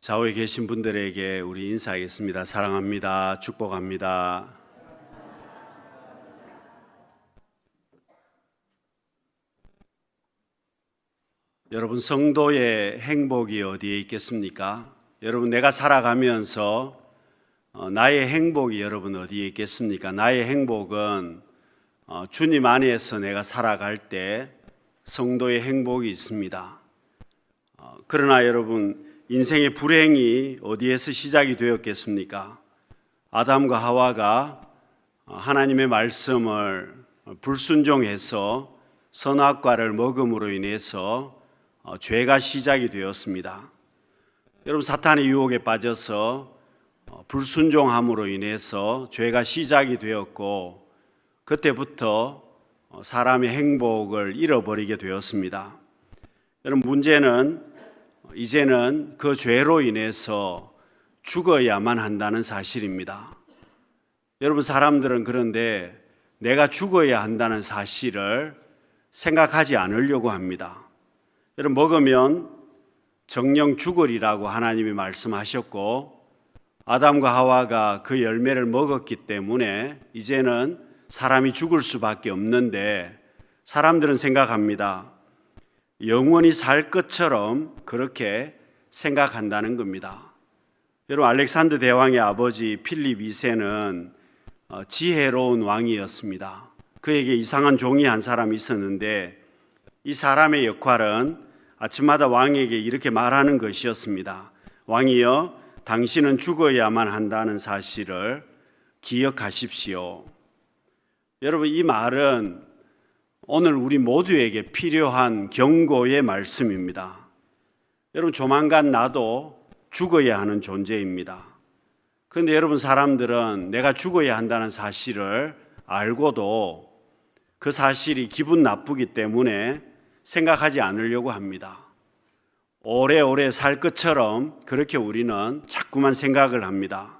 좌우에 계신 분들에게 우리 인사하겠습니다. 사랑합니다. 축복합니다. 여러분 성도의 행복이 어디에 있겠습니까? 여러분 내가 살아가면서 어, 나의 행복이 여러분 어디에 있겠습니까? 나의 행복은 어, 주님 안에서 내가 살아갈 때 성도의 행복이 있습니다. 어, 그러나 여러분 인생의 불행이 어디에서 시작이 되었겠습니까? 아담과 하와가 어, 하나님의 말씀을 불순종해서 선악과를 먹음으로 인해서 어, 죄가 시작이 되었습니다. 여러분 사탄의 유혹에 빠져서 어, 불순종함으로 인해서 죄가 시작이 되었고 그때부터 어, 사람의 행복을 잃어버리게 되었습니다. 여러분 문제는 이제는 그 죄로 인해서 죽어야만 한다는 사실입니다. 여러분 사람들은 그런데 내가 죽어야 한다는 사실을 생각하지 않으려고 합니다. 여러분 먹으면 정령 죽으리라고 하나님이 말씀하셨고 아담과 하와가 그 열매를 먹었기 때문에 이제는 사람이 죽을 수밖에 없는데 사람들은 생각합니다. 영원히 살 것처럼 그렇게 생각한다는 겁니다. 여러분 알렉산드 대왕의 아버지 필립 2세는 어, 지혜로운 왕이었습니다. 그에게 이상한 종이 한 사람이 있었는데 이 사람의 역할은 아침마다 왕에게 이렇게 말하는 것이었습니다. 왕이여, 당신은 죽어야만 한다는 사실을 기억하십시오. 여러분, 이 말은 오늘 우리 모두에게 필요한 경고의 말씀입니다. 여러분, 조만간 나도 죽어야 하는 존재입니다. 그런데 여러분, 사람들은 내가 죽어야 한다는 사실을 알고도 그 사실이 기분 나쁘기 때문에 생각하지 않으려고 합니다. 오래오래 살 것처럼 그렇게 우리는 자꾸만 생각을 합니다.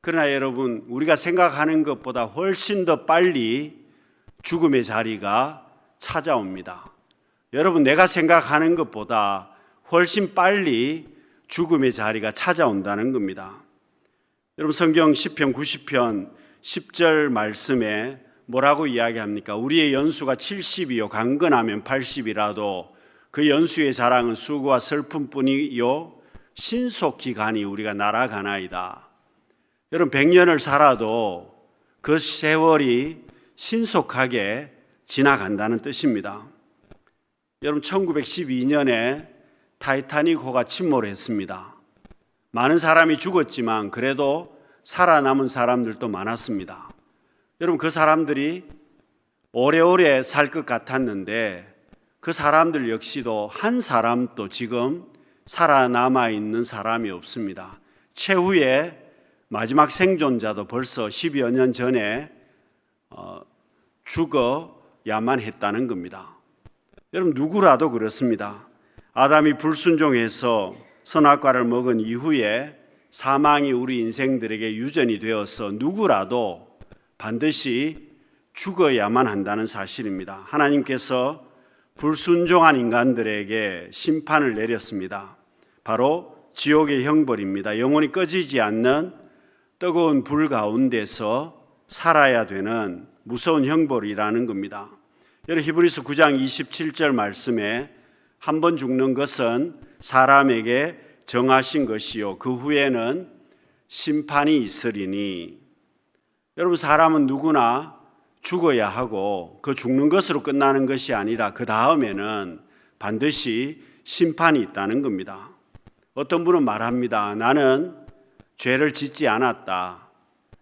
그러나 여러분, 우리가 생각하는 것보다 훨씬 더 빨리 죽음의 자리가 찾아옵니다. 여러분, 내가 생각하는 것보다 훨씬 빨리 죽음의 자리가 찾아온다는 겁니다. 여러분, 성경 10편, 90편, 10절 말씀에 뭐라고 이야기합니까? 우리의 연수가 70이요, 강건하면 80이라도 그 연수의 자랑은 수고와 슬픔뿐이요, 신속히 가니 우리가 날아가나이다. 여러분, 100년을 살아도 그 세월이 신속하게 지나간다는 뜻입니다. 여러분, 1912년에 타이타닉호가 침몰했습니다. 많은 사람이 죽었지만 그래도 살아남은 사람들도 많았습니다. 여러분 그 사람들이 오래오래 살 것 같았는데 그 사람들 역시도 한 사람도 지금 살아남아 있는 사람이 없습니다. 최후의 마지막 생존자도 벌써 10여 년 전에 어, 죽어야만 했다는 겁니다. 여러분 누구라도 그렇습니다. 아담이 불순종해서 선악과를 먹은 이후에 사망이 우리 인생들에게 유전이 되어서 누구라도 반드시 죽어야만 한다는 사실입니다. 하나님께서 불순종한 인간들에게 심판을 내렸습니다. 바로 지옥의 형벌입니다. 영원히 꺼지지 않는 뜨거운 불 가운데서 살아야 되는 무서운 형벌이라는 겁니다. 여러분 히브리서 9장 27절 말씀에 한 번 죽는 것은 사람에게 정하신 것이요 그 후에는 심판이 있으리니 여러분 사람은 누구나 죽어야 하고 그 죽는 것으로 끝나는 것이 아니라 그 다음에는 반드시 심판이 있다는 겁니다. 어떤 분은 말합니다. 나는 죄를 짓지 않았다.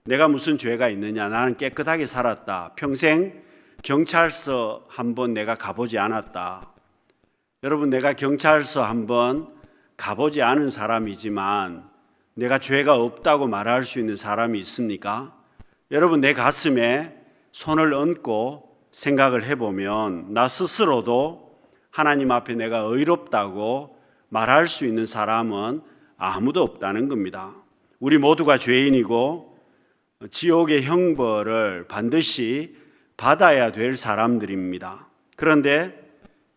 내가 무슨 죄가 있느냐? 나는 깨끗하게 살았다. 평생 경찰서 한번 내가 가보지 않았다. 여러분, 내가 경찰서 한번 가보지 않은 사람이지만 내가 죄가 없다고 말할 수 있는 사람이 있습니까? 여러분 내 가슴에 손을 얹고 생각을 해보면 나 스스로도 하나님 앞에 내가 의롭다고 말할 수 있는 사람은 아무도 없다는 겁니다. 우리 모두가 죄인이고 지옥의 형벌을 반드시 받아야 될 사람들입니다. 그런데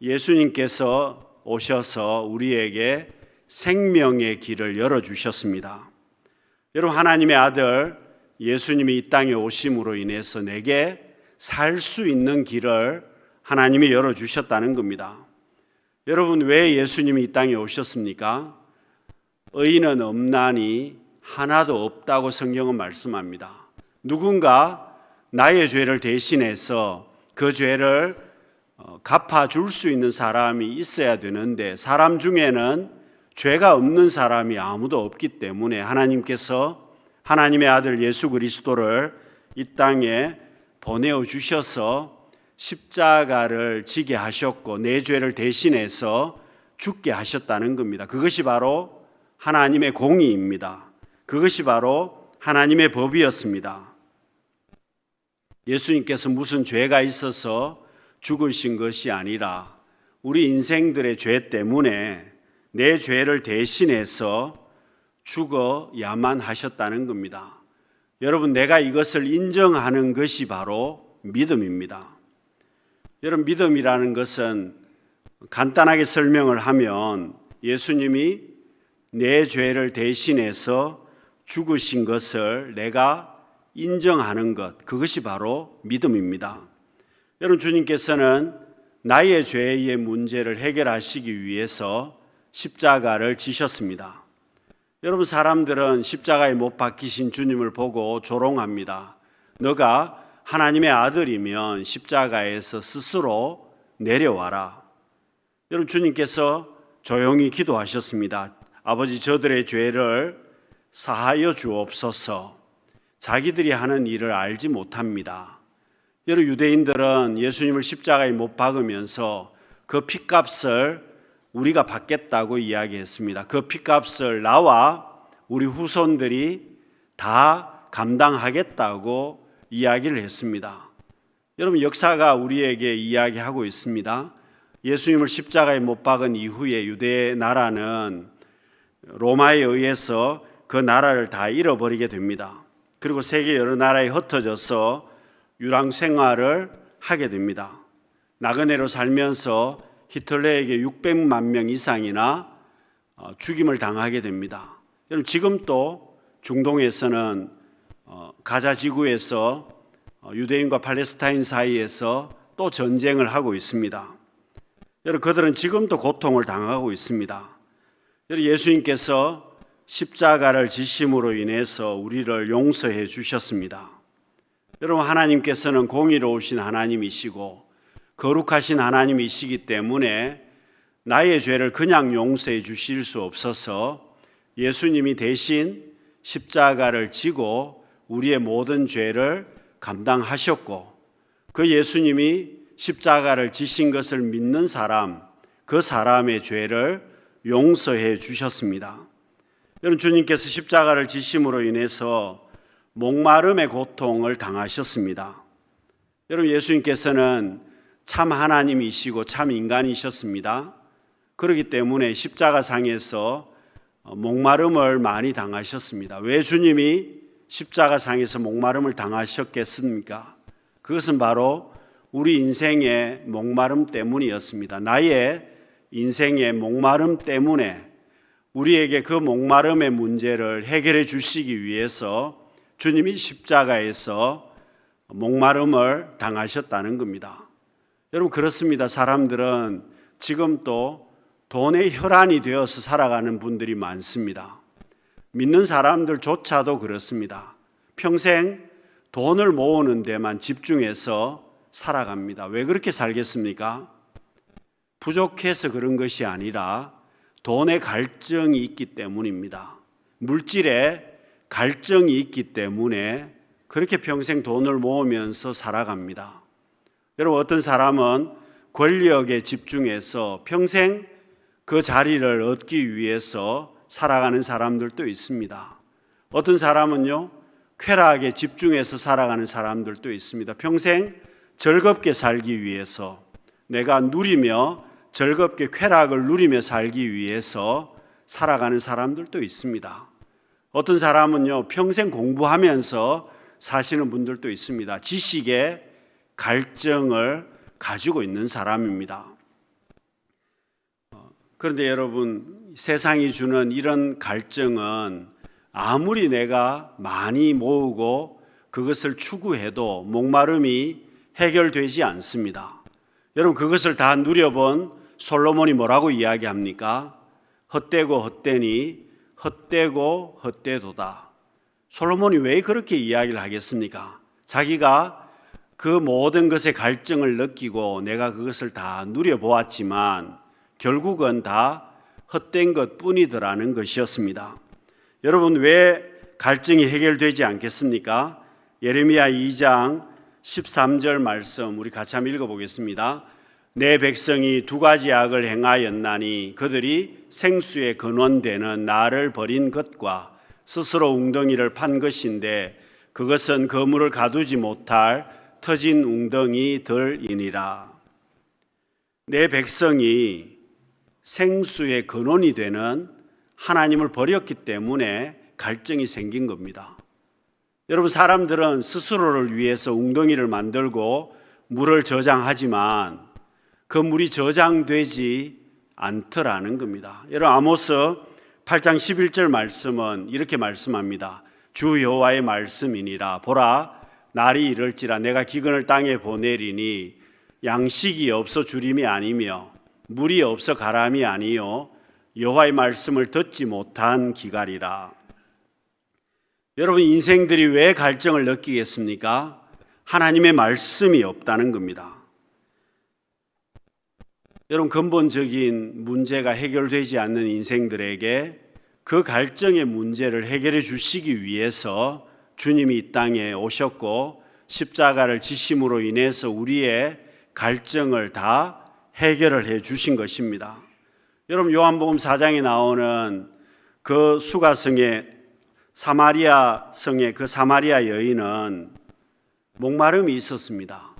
예수님께서 오셔서 우리에게 생명의 길을 열어 주셨습니다. 여러분 하나님의 아들 예수님이 이 땅에 오심으로 인해서 내게 살 수 있는 길을 하나님이 열어 주셨다는 겁니다. 여러분 왜 예수님이 이 땅에 오셨습니까? 의인은 없나니 하나도 없다고 성경은 말씀합니다. 누군가 나의 죄를 대신해서 그 죄를 어, 갚아줄 수 있는 사람이 있어야 되는데 사람 중에는 죄가 없는 사람이 아무도 없기 때문에 하나님께서 하나님의 아들 예수 그리스도를 이 땅에 보내어 주셔서 십자가를 지게 하셨고 내 죄를 대신해서 죽게 하셨다는 겁니다. 그것이 바로 하나님의 공의입니다. 그것이 바로 하나님의 법이었습니다. 예수님께서 무슨 죄가 있어서 죽으신 것이 아니라 우리 인생들의 죄 때문에 내 죄를 대신해서 죽어야만 하셨다는 겁니다. 여러분, 내가 이것을 인정하는 것이 바로 믿음입니다. 여러분, 믿음이라는 것은 간단하게 설명을 하면 예수님이 내 죄를 대신해서 죽으신 것을 내가 인정하는 것, 그것이 바로 믿음입니다. 여러분, 주님께서는 나의 죄의 문제를 해결하시기 위해서 십자가를 지셨습니다. 여러분, 사람들은 십자가에 못 박히신 주님을 보고 조롱합니다. 너가 하나님의 아들이면 십자가에서 스스로 내려와라. 여러분, 주님께서 조용히 기도하셨습니다. 아버지, 저들의 죄를 사하여 주옵소서. 자기들이 하는 일을 알지 못합니다. 여러 유대인들은 예수님을 십자가에 못 박으면서 그 핏값을 우리가 받겠다고 이야기했습니다. 그 핏값을 나와 우리 후손들이 다 감당하겠다고 이야기를 했습니다. 여러분 역사가 우리에게 이야기하고 있습니다. 예수님을 십자가에 못 박은 이후에 유대 나라는 로마에 의해서 그 나라를 다 잃어버리게 됩니다. 그리고 세계 여러 나라에 흩어져서 유랑 생활을 하게 됩니다. 나그네로 살면서 히틀러에게 600만 명 이상이나 어, 죽임을 당하게 됩니다. 여러분 지금 또 중동에서는 어, 가자 지구에서 어, 유대인과 팔레스타인 사이에서 또 전쟁을 하고 있습니다. 여러분 그들은 지금도 고통을 당하고 있습니다. 여러분 예수님께서 십자가를 지심으로 인해서 우리를 용서해 주셨습니다. 여러분 하나님께서는 공의로우신 하나님이시고 거룩하신 하나님이시기 때문에 나의 죄를 그냥 용서해 주실 수 없어서 예수님이 대신 십자가를 지고 우리의 모든 죄를 감당하셨고 그 예수님이 십자가를 지신 것을 믿는 사람 그 사람의 죄를 용서해 주셨습니다. 여러분 주님께서 십자가를 지심으로 인해서 목마름의 고통을 당하셨습니다. 여러분 예수님께서는 참 하나님이시고 참 인간이셨습니다. 그렇기 때문에 십자가상에서 목마름을 많이 당하셨습니다. 왜 주님이 십자가상에서 목마름을 당하셨겠습니까? 그것은 바로 우리 인생의 목마름 때문이었습니다. 나의 인생의 목마름 때문에 우리에게 그 목마름의 문제를 해결해 주시기 위해서 주님이 십자가에서 목마름을 당하셨다는 겁니다. 여러분 그렇습니다. 사람들은 지금 또 돈의 혈안이 되어서 살아가는 분들이 많습니다. 믿는 사람들조차도 그렇습니다. 평생 돈을 모으는 데만 집중해서 살아갑니다. 왜 그렇게 살겠습니까? 부족해서 그런 것이 아니라 돈의 갈증이 있기 때문입니다. 물질에 갈증이 있기 때문에 그렇게 평생 돈을 모으면서 살아갑니다. 여러분, 어떤 사람은 권력에 집중해서 평생 그 자리를 얻기 위해서 살아가는 사람들도 있습니다. 어떤 사람은요, 쾌락에 집중해서 살아가는 사람들도 있습니다. 평생 즐겁게 살기 위해서 내가 누리며 즐겁게 쾌락을 누리며 살기 위해서 살아가는 사람들도 있습니다. 어떤 사람은요, 평생 공부하면서 사시는 분들도 있습니다. 지식의 갈증을 가지고 있는 사람입니다. 그런데 여러분 세상이 주는 이런 갈증은 아무리 내가 많이 모으고 그것을 추구해도 목마름이 해결되지 않습니다. 여러분 그것을 다 누려본 솔로몬이 뭐라고 이야기합니까? 헛되고 헛되니 헛되고 헛되도다. 솔로몬이 왜 그렇게 이야기를 하겠습니까? 자기가 그 모든 것의 갈증을 느끼고 내가 그것을 다 누려보았지만 결국은 다 헛된 것 뿐이더라는 것이었습니다. 여러분 왜 갈증이 해결되지 않겠습니까? 예레미야 2장 13절 말씀 우리 같이 한번 읽어보겠습니다. 내 백성이 두 가지 악을 행하였나니 그들이 생수의 근원되는 나를 버린 것과 스스로 웅덩이를 판 것인데 그것은 그물을 가두지 못할 터진 웅덩이들이니라. 내 백성이 생수의 근원이 되는 하나님을 버렸기 때문에 갈증이 생긴 겁니다. 여러분 사람들은 스스로를 위해서 웅덩이를 만들고 물을 저장하지만 그 물이 저장되지 않더라는 겁니다. 여러분 아모스 8장 11절 말씀은 이렇게 말씀합니다. 주 여호와의 말씀이니라 보라 날이 이럴지라 내가 기근을 땅에 보내리니 양식이 없어 주림이 아니며 물이 없어 가람이 아니요 여호와의 말씀을 듣지 못한 기갈이라. 여러분 인생들이 왜 갈증을 느끼겠습니까? 하나님의 말씀이 없다는 겁니다. 여러분 근본적인 문제가 해결되지 않는 인생들에게 그 갈증의 문제를 해결해 주시기 위해서 주님이 이 땅에 오셨고 십자가를 지심으로 인해서 우리의 갈증을 다 해결을 해 주신 것입니다. 여러분 요한복음 4장에 나오는 그 수가성의 사마리아 성의 그 사마리아 여인은 목마름이 있었습니다.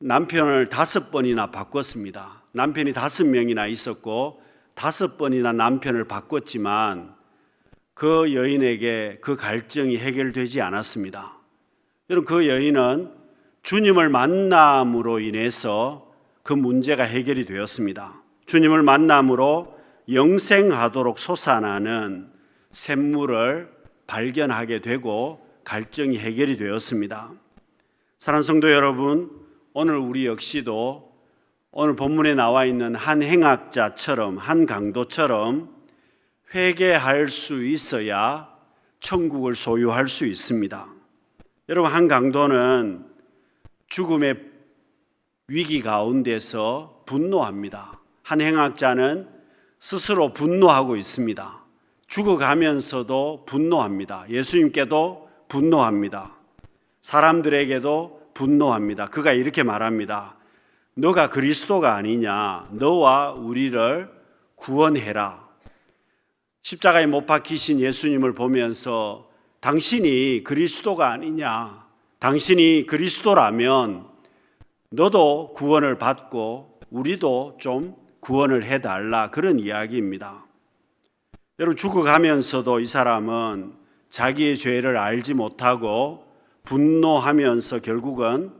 남편을 다섯 번이나 바꿨습니다. 남편이 다섯 명이나 있었고 다섯 번이나 남편을 바꿨지만 그 여인에게 그 갈증이 해결되지 않았습니다. 여러분 그 여인은 주님을 만남으로 인해서 그 문제가 해결이 되었습니다. 주님을 만남으로 영생하도록 솟아나는 샘물을 발견하게 되고 갈증이 해결이 되었습니다. 사랑하는 성도 여러분, 오늘 우리 역시도 오늘 본문에 나와 있는 한 행학자처럼 한 강도처럼 회개할 수 있어야 천국을 소유할 수 있습니다. 여러분 한 강도는 죽음의 위기 가운데서 분노합니다. 한 행학자는 스스로 분노하고 있습니다. 죽어가면서도 분노합니다. 예수님께도 분노합니다. 사람들에게도 분노합니다. 그가 이렇게 말합니다. 너가 그리스도가 아니냐? 너와 우리를 구원해라. 십자가에 못 박히신 예수님을 보면서 당신이 그리스도가 아니냐? 당신이 그리스도라면 너도 구원을 받고 우리도 좀 구원을 해달라. 그런 이야기입니다. 여러분, 죽어가면서도 이 사람은 자기의 죄를 알지 못하고 분노하면서 결국은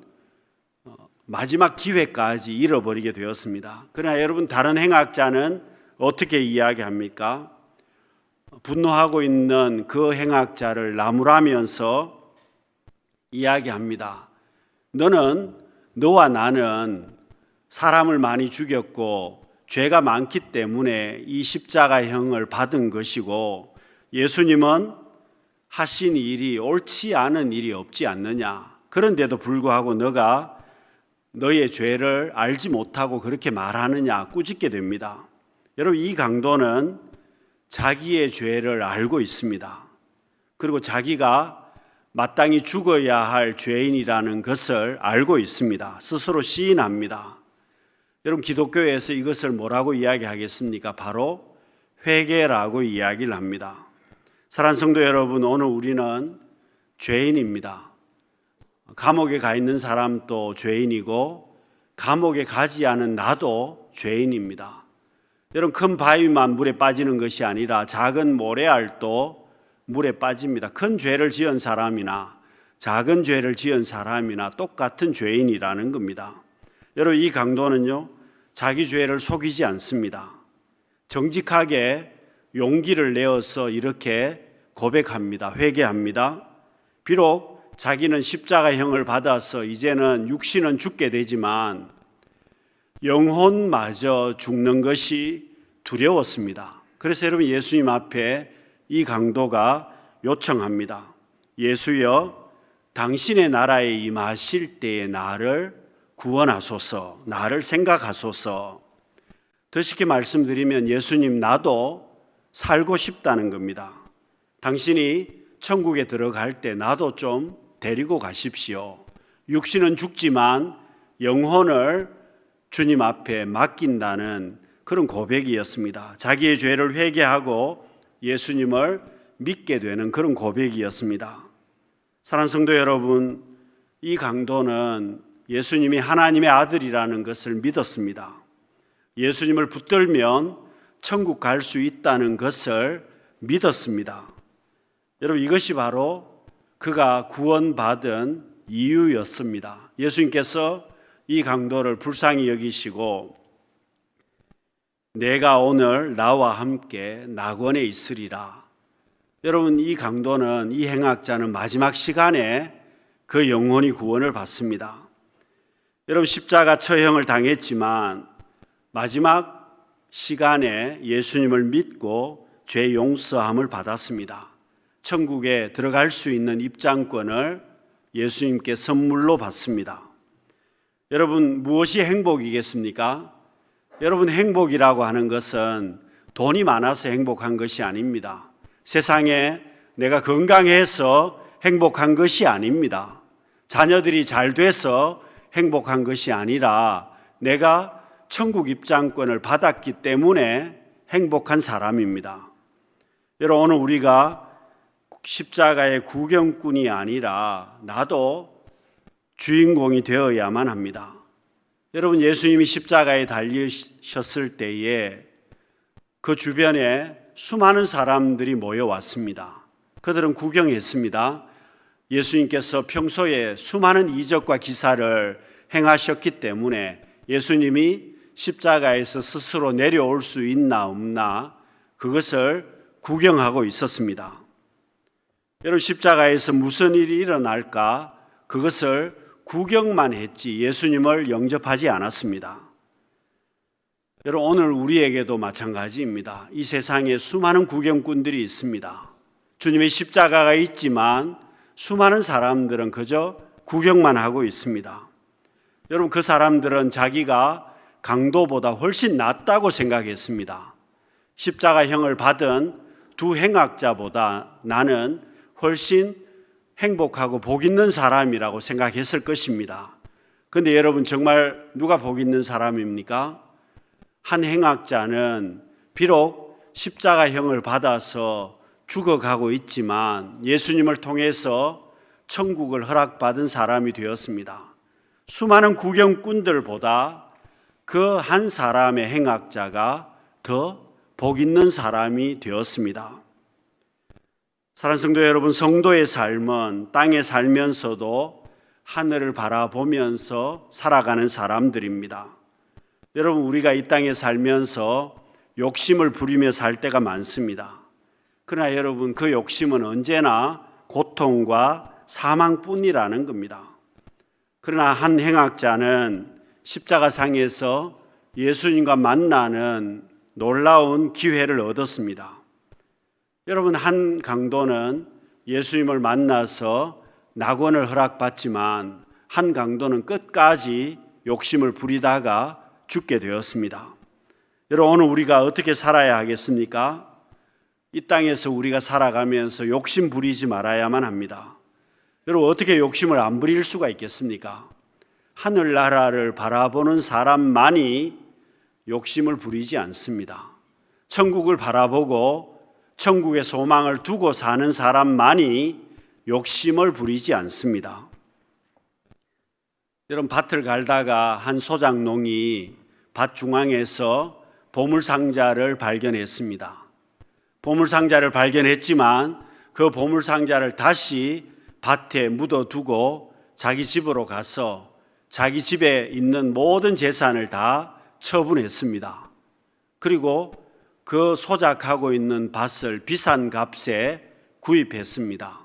마지막 기회까지 잃어버리게 되었습니다. 그러나 여러분 다른 행악자는 어떻게 이야기합니까? 분노하고 있는 그 행악자를 나무라면서 이야기합니다. 너는 너와 나는 사람을 많이 죽였고 죄가 많기 때문에 이 십자가형을 받은 것이고 예수님은 하신 일이 옳지 않은 일이 없지 않느냐. 그런데도 불구하고 너가 너의 죄를 알지 못하고 그렇게 말하느냐 꾸짖게 됩니다. 여러분 이 강도는 자기의 죄를 알고 있습니다. 그리고 자기가 마땅히 죽어야 할 죄인이라는 것을 알고 있습니다. 스스로 시인합니다. 여러분 기독교에서 이것을 뭐라고 이야기하겠습니까? 바로 회개라고 이야기를 합니다. 사랑 성도 여러분, 오늘 우리는 죄인입니다. 감옥에 가 있는 사람도 죄인이고 감옥에 가지 않은 나도 죄인입니다. 여러분 큰 바위만 물에 빠지는 것이 아니라 작은 모래알도 물에 빠집니다. 큰 죄를 지은 사람이나 작은 죄를 지은 사람이나 똑같은 죄인이라는 겁니다. 여러분 이 강도는요 자기 죄를 속이지 않습니다. 정직하게 용기를 내어서 이렇게 고백합니다. 회개합니다. 비록 자기는 십자가형을 받아서 이제는 육신은 죽게 되지만 영혼마저 죽는 것이 두려웠습니다. 그래서 여러분 예수님 앞에 이 강도가 요청합니다. 예수여, 당신의 나라에 임하실 때에 나를 구원하소서, 나를 생각하소서. 더 쉽게 말씀드리면 예수님 나도 살고 싶다는 겁니다. 당신이 천국에 들어갈 때 나도 좀 데리고 가십시오. 육신은 죽지만 영혼을 주님 앞에 맡긴다는 그런 고백이었습니다. 자기의 죄를 회개하고 예수님을 믿게 되는 그런 고백이었습니다. 사랑 성도 여러분, 이 강도는 예수님이 하나님의 아들이라는 것을 믿었습니다. 예수님을 붙들면 천국 갈 수 있다는 것을 믿었습니다. 여러분 이것이 바로 그가 구원받은 이유였습니다. 예수님께서 이 강도를 불쌍히 여기시고 내가 오늘 나와 함께 낙원에 있으리라. 여러분 이 강도는 이 행악자는 마지막 시간에 그 영혼이 구원을 받습니다. 여러분 십자가 처형을 당했지만 마지막 시간에 예수님을 믿고 죄 용서함을 받았습니다. 천국에 들어갈 수 있는 입장권을 예수님께 선물로 받습니다. 여러분 무엇이 행복이겠습니까? 여러분 행복이라고 하는 것은 돈이 많아서 행복한 것이 아닙니다. 세상에 내가 건강해서 행복한 것이 아닙니다. 자녀들이 잘 돼서 행복한 것이 아니라 내가 천국 입장권을 받았기 때문에 행복한 사람입니다. 여러분 오늘 우리가 십자가의 구경꾼이 아니라 나도 주인공이 되어야만 합니다. 여러분 예수님이 십자가에 달리셨을 때에 그 주변에 수많은 사람들이 모여왔습니다. 그들은 구경했습니다. 예수님께서 평소에 수많은 이적과 기사를 행하셨기 때문에 예수님이 십자가에서 스스로 내려올 수 있나 없나 그것을 구경하고 있었습니다. 여러분 십자가에서 무슨 일이 일어날까 그것을 구경만 했지 예수님을 영접하지 않았습니다. 여러분 오늘 우리에게도 마찬가지입니다. 이 세상에 수많은 구경꾼들이 있습니다. 주님의 십자가가 있지만 수많은 사람들은 그저 구경만 하고 있습니다. 여러분 그 사람들은 자기가 강도보다 훨씬 낫다고 생각했습니다. 십자가형을 받은 두 행악자보다 나는 훨씬 행복하고 복 있는 사람이라고 생각했을 것입니다. 근데 여러분 정말 누가 복 있는 사람입니까? 한 행악자는 비록 십자가형을 받아서 죽어가고 있지만 예수님을 통해서 천국을 허락받은 사람이 되었습니다. 수많은 구경꾼들보다 그 한 사람의 행악자가 더 복 있는 사람이 되었습니다. 사랑 성도 여러분, 성도의 삶은 땅에 살면서도 하늘을 바라보면서 살아가는 사람들입니다. 여러분, 우리가 이 땅에 살면서 욕심을 부리며 살 때가 많습니다. 그러나 여러분, 그 욕심은 언제나 고통과 사망뿐이라는 겁니다. 그러나 한 행악자는 십자가상에서 예수님과 만나는 놀라운 기회를 얻었습니다. 여러분 한 강도는 예수님을 만나서 낙원을 허락받지만 한 강도는 끝까지 욕심을 부리다가 죽게 되었습니다. 여러분 오늘 우리가 어떻게 살아야 하겠습니까? 이 땅에서 우리가 살아가면서 욕심 부리지 말아야만 합니다. 여러분 어떻게 욕심을 안 부릴 수가 있겠습니까? 하늘나라를 바라보는 사람만이 욕심을 부리지 않습니다. 천국을 바라보고 천국의 소망을 두고 사는 사람만이 욕심을 부리지 않습니다. 여러분 밭을 갈다가 한 소장농이 밭 중앙에서 보물 상자를 발견했습니다. 보물 상자를 발견했지만 그 보물 상자를 다시 밭에 묻어두고 자기 집으로 가서 자기 집에 있는 모든 재산을 다 처분했습니다. 그리고 그 소작하고 있는 밭을 비싼 값에 구입했습니다.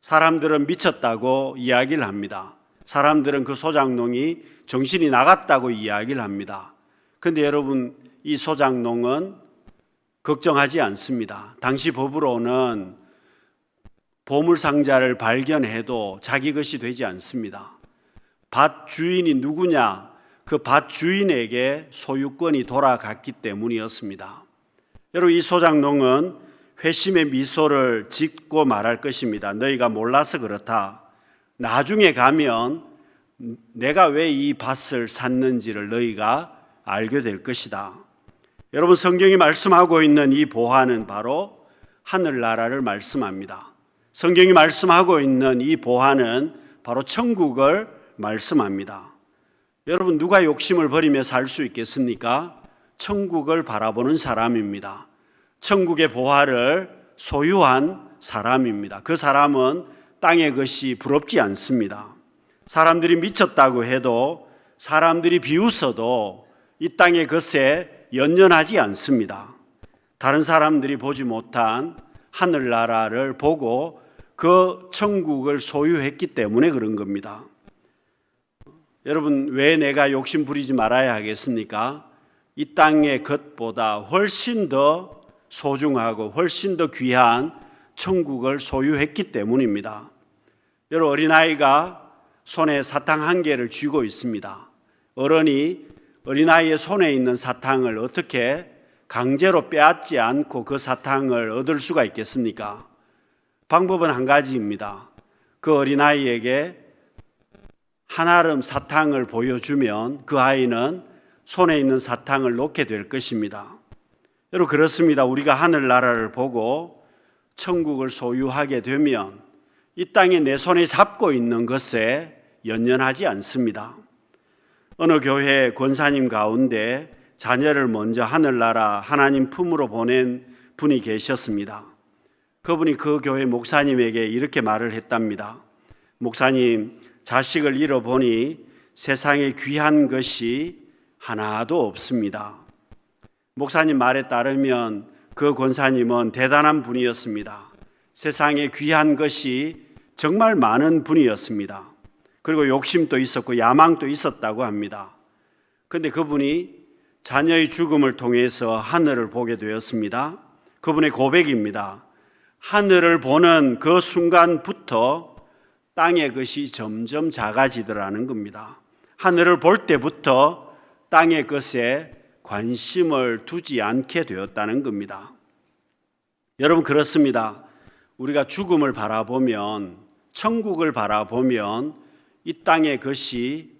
사람들은 미쳤다고 이야기를 합니다. 사람들은 그 소작농이 정신이 나갔다고 이야기를 합니다. 근데 여러분, 이 소작농은 걱정하지 않습니다. 당시 법으로는 보물 상자를 발견해도 자기 것이 되지 않습니다. 밭 주인이 누구냐? 그 밭 주인에게 소유권이 돌아갔기 때문이었습니다. 여러분 이 소장농은 회심의 미소를 짓고 말할 것입니다. 너희가 몰라서 그렇다. 나중에 가면 내가 왜 이 밭을 샀는지를 너희가 알게 될 것이다. 여러분 성경이 말씀하고 있는 이 보화는 바로 하늘나라를 말씀합니다. 성경이 말씀하고 있는 이 보화는 바로 천국을 말씀합니다. 여러분 누가 욕심을 버리며 살 수 있겠습니까? 천국을 바라보는 사람입니다. 천국의 보화를 소유한 사람입니다. 그 사람은 땅의 것이 부럽지 않습니다. 사람들이 미쳤다고 해도 사람들이 비웃어도 이 땅의 것에 연연하지 않습니다. 다른 사람들이 보지 못한 하늘나라를 보고 그 천국을 소유했기 때문에 그런 겁니다. 여러분, 왜 내가 욕심 부리지 말아야 하겠습니까? 이 땅의 것보다 훨씬 더 소중하고 훨씬 더 귀한 천국을 소유했기 때문입니다. 여러분, 어린아이가 손에 사탕 한 개를 쥐고 있습니다. 어른이 어린아이의 손에 있는 사탕을 어떻게 강제로 빼앗지 않고 그 사탕을 얻을 수가 있겠습니까? 방법은 한 가지입니다. 그 어린아이에게 한 아름 사탕을 보여주면 그 아이는 손에 있는 사탕을 놓게 될 것입니다. 여러분, 그렇습니다. 우리가 하늘나라를 보고 천국을 소유하게 되면 이 땅에 내 손에 잡고 있는 것에 연연하지 않습니다. 어느 교회 권사님 가운데 자녀를 먼저 하늘나라 하나님 품으로 보낸 분이 계셨습니다. 그분이 그 교회 목사님에게 이렇게 말을 했답니다. 목사님, 자식을 잃어보니 세상에 귀한 것이 하나도 없습니다. 목사님 말에 따르면 그 권사님은 대단한 분이었습니다. 세상에 귀한 것이 정말 많은 분이었습니다. 그리고 욕심도 있었고 야망도 있었다고 합니다. 그런데 그분이 자녀의 죽음을 통해서 하늘을 보게 되었습니다. 그분의 고백입니다. 하늘을 보는 그 순간부터 땅의 것이 점점 작아지더라는 겁니다. 하늘을 볼 때부터 땅의 것에 관심을 두지 않게 되었다는 겁니다. 여러분 그렇습니다. 우리가 죽음을 바라보면 천국을 바라보면 이 땅의 것이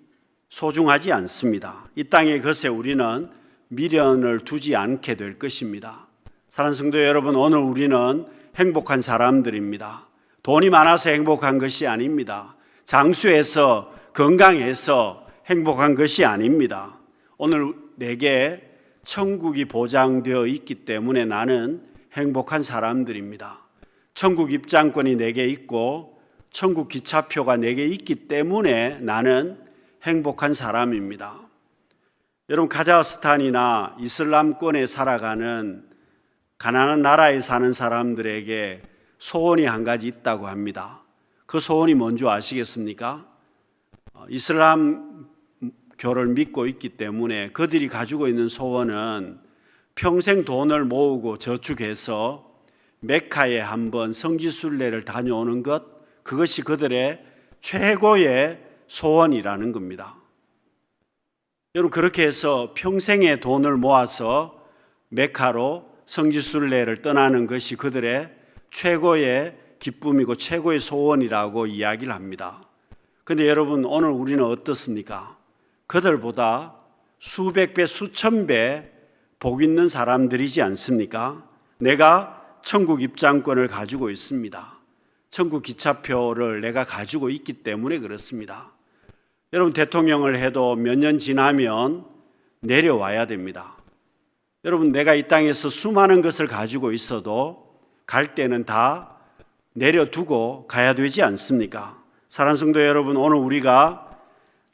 소중하지 않습니다. 이 땅의 것에 우리는 미련을 두지 않게 될 것입니다. 사랑하는 성도 여러분, 오늘 우리는 행복한 사람들입니다. 돈이 많아서 행복한 것이 아닙니다. 장수해서 건강해서 행복한 것이 아닙니다. 오늘 내게 천국이 보장되어 있기 때문에 나는 행복한 사람들입니다. 천국 입장권이 내게 있고 천국 기차표가 내게 있기 때문에 나는 행복한 사람입니다. 여러분 카자흐스탄이나 이슬람권에 살아가는 가난한 나라에 사는 사람들에게 소원이 한 가지 있다고 합니다. 그 소원이 뭔지 아시겠습니까? 어, 이슬람 교를 믿고 있기 때문에 그들이 가지고 있는 소원은 평생 돈을 모으고 저축해서 메카에 한번 성지순례를 다녀오는 것 그것이 그들의 최고의 소원이라는 겁니다. 여러분 그렇게 해서 평생의 돈을 모아서 메카로 성지순례를 떠나는 것이 그들의 최고의 기쁨이고 최고의 소원이라고 이야기를 합니다. 근데 여러분 오늘 우리는 어떻습니까? 그들보다 수백 배, 수천 배 복 있는 사람들이지 않습니까? 내가 천국 입장권을 가지고 있습니다. 천국 기차표를 내가 가지고 있기 때문에 그렇습니다. 여러분 대통령을 해도 몇 년 지나면 내려와야 됩니다. 여러분 내가 이 땅에서 수많은 것을 가지고 있어도 갈 때는 다 내려두고 가야 되지 않습니까? 사랑하는 성도 여러분, 오늘 우리가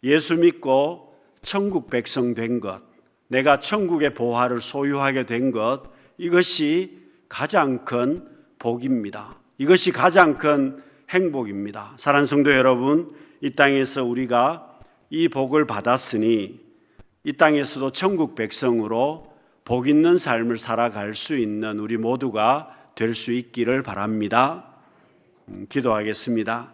예수 믿고 천국 백성 된 것, 내가 천국의 보화를 소유하게 된 것, 이것이 가장 큰 복입니다. 이것이 가장 큰 행복입니다. 사랑하는 성도 여러분, 이 땅에서 우리가 이 복을 받았으니 이 땅에서도 천국 백성으로 복 있는 삶을 살아갈 수 있는 우리 모두가 될 수 있기를 바랍니다. 음, 기도하겠습니다.